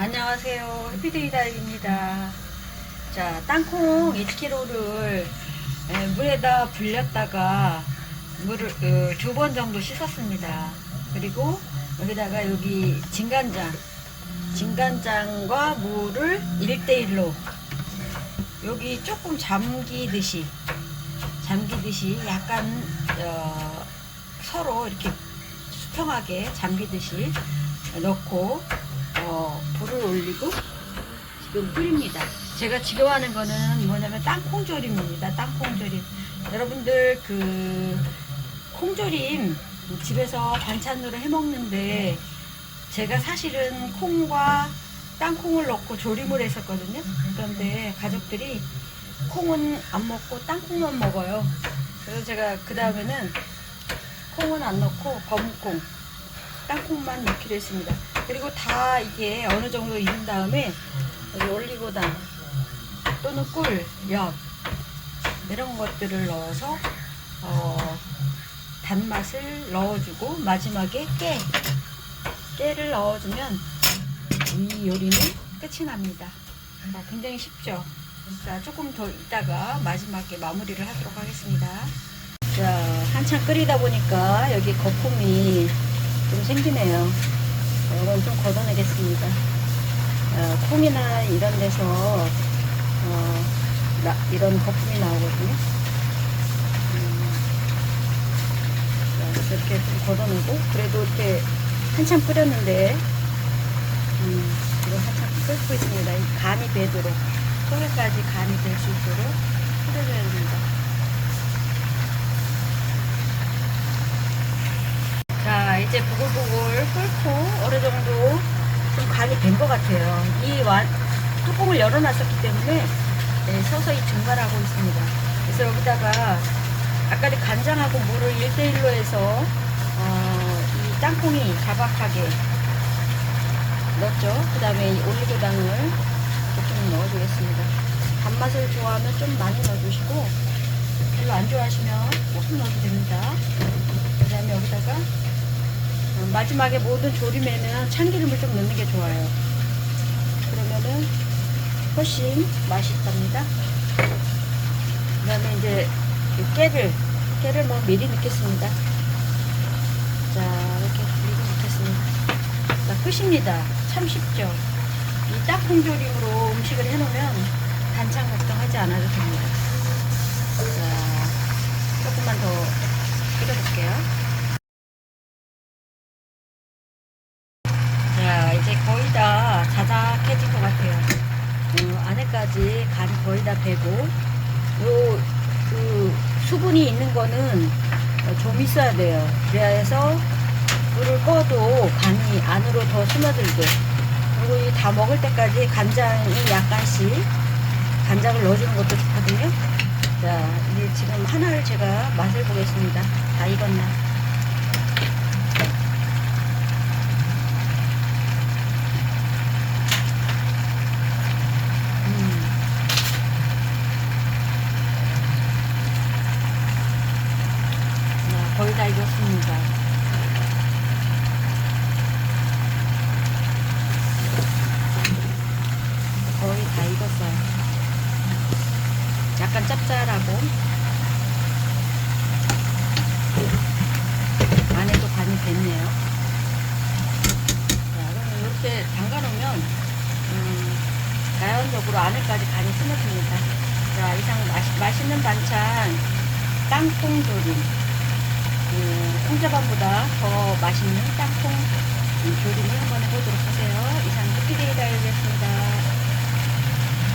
안녕하세요. 해피데이다입니다. 자, 땅콩 1kg를 물에다 불렸다가 물을 어, 두번 정도 씻었습니다. 그리고 여기다가 여기 진간장, 진간장과 물을 1대1로 여기 조금 잠기듯이 잠기듯이 약간 어, 서로 이렇게 수평하게 잠기듯이 넣고 올리고 지금 끓입니다. 제가 지금 하는 거는 뭐냐면 땅콩조림입니다. 땅콩조림. 여러분들 그 콩조림 집에서 반찬으로 해 먹는데 제가 사실은 콩과 땅콩을 넣고 조림을 했었거든요. 그런데 가족들이 콩은 안 먹고 땅콩만 먹어요. 그래서 제가 그 다음에는 콩은 안 넣고 검은콩, 땅콩만 넣기로 했습니다. 그리고 다 이게 어느 정도 익은 다음에 여기 올리고당 또는 꿀, 엿 이런 것들을 넣어서 어, 단맛을 넣어주고 마지막에 깨 깨를 넣어주면 이 요리는 끝이 납니다. 자, 굉장히 쉽죠. 자, 조금 더 있다가 마지막에 마무리를 하도록 하겠습니다. 자, 한참 끓이다 보니까 여기 거품이 좀 생기네요. 자, 이건 좀 걷어내겠습니다. 어, 콩이나 이런 데서 어, 나- 이런 거품이 나오거든요. 음, 자, 그래서 이렇게 좀 걷어내고 그래도 이렇게 한참 끓였는데 음, 이거 한참 끓고 있습니다. 이 간이 배도록 속에까지 간이 될 수 있도록 끓여줘야 됩니다. 자, 이제 보글보글 끓고 좀 간이 된 것 같아요. 이 완, 뚜껑을 열어놨었기 때문에 네, 서서히 증발하고 있습니다. 그래서 여기다가 아까 간장하고 물을 1대1로 해서 어, 이 땅콩이 자박하게 넣었죠. 그 다음에 이 올리고당을 조금 넣어주겠습니다. 단맛을 좋아하면 좀 많이 넣어주시고 별로 안 좋아하시면 조금 넣어도 됩니다. 그 다음에 여기다가 어, 마지막에 모든 조림에는 참기름을 좀 넣는 게 좋아요. 그러면은 훨씬 맛있답니다. 그 다음에 이제 이 깨를, 깨를 뭐 미리 넣겠습니다. 자, 이렇게 미리 넣겠습니다. 자, 끝입니다. 참 쉽죠? 이 땅콩조림으로 음식을 해놓으면 반찬 걱정하지 않아도 됩니다. 자, 조금만 더 끓여볼게요. 자, 이제 거의 다 자작해진 것 같아요. 어, 안에까지 간이 거의 다 배고, 요, 그, 수분이 있는 거는 어, 좀 있어야 돼요. 그래서 불을 꺼도 간이 안으로 더 스며들게. 그리고 이 다 먹을 때까지 간장이 약간씩 간장을 넣어주는 것도 좋거든요. 자, 이제 지금 하나를 제가 맛을 보겠습니다. 다 익었나? 음. 자, 거의 다 익었습니다. 거의 다 익었어요. 약간 짭짤하고 안에도 간이 됐네요. 자, 그러면 이렇게 담가놓으면 음, 자연적으로 안에까지 간이 스며듭니다. 자, 이상 맛, 맛있는 반찬 땅콩조림. 그 혼자반보다 더 맛있는 땅콩 조림을 한번 해보도록 하세요. 이상 해피데이 다이어트였습니다.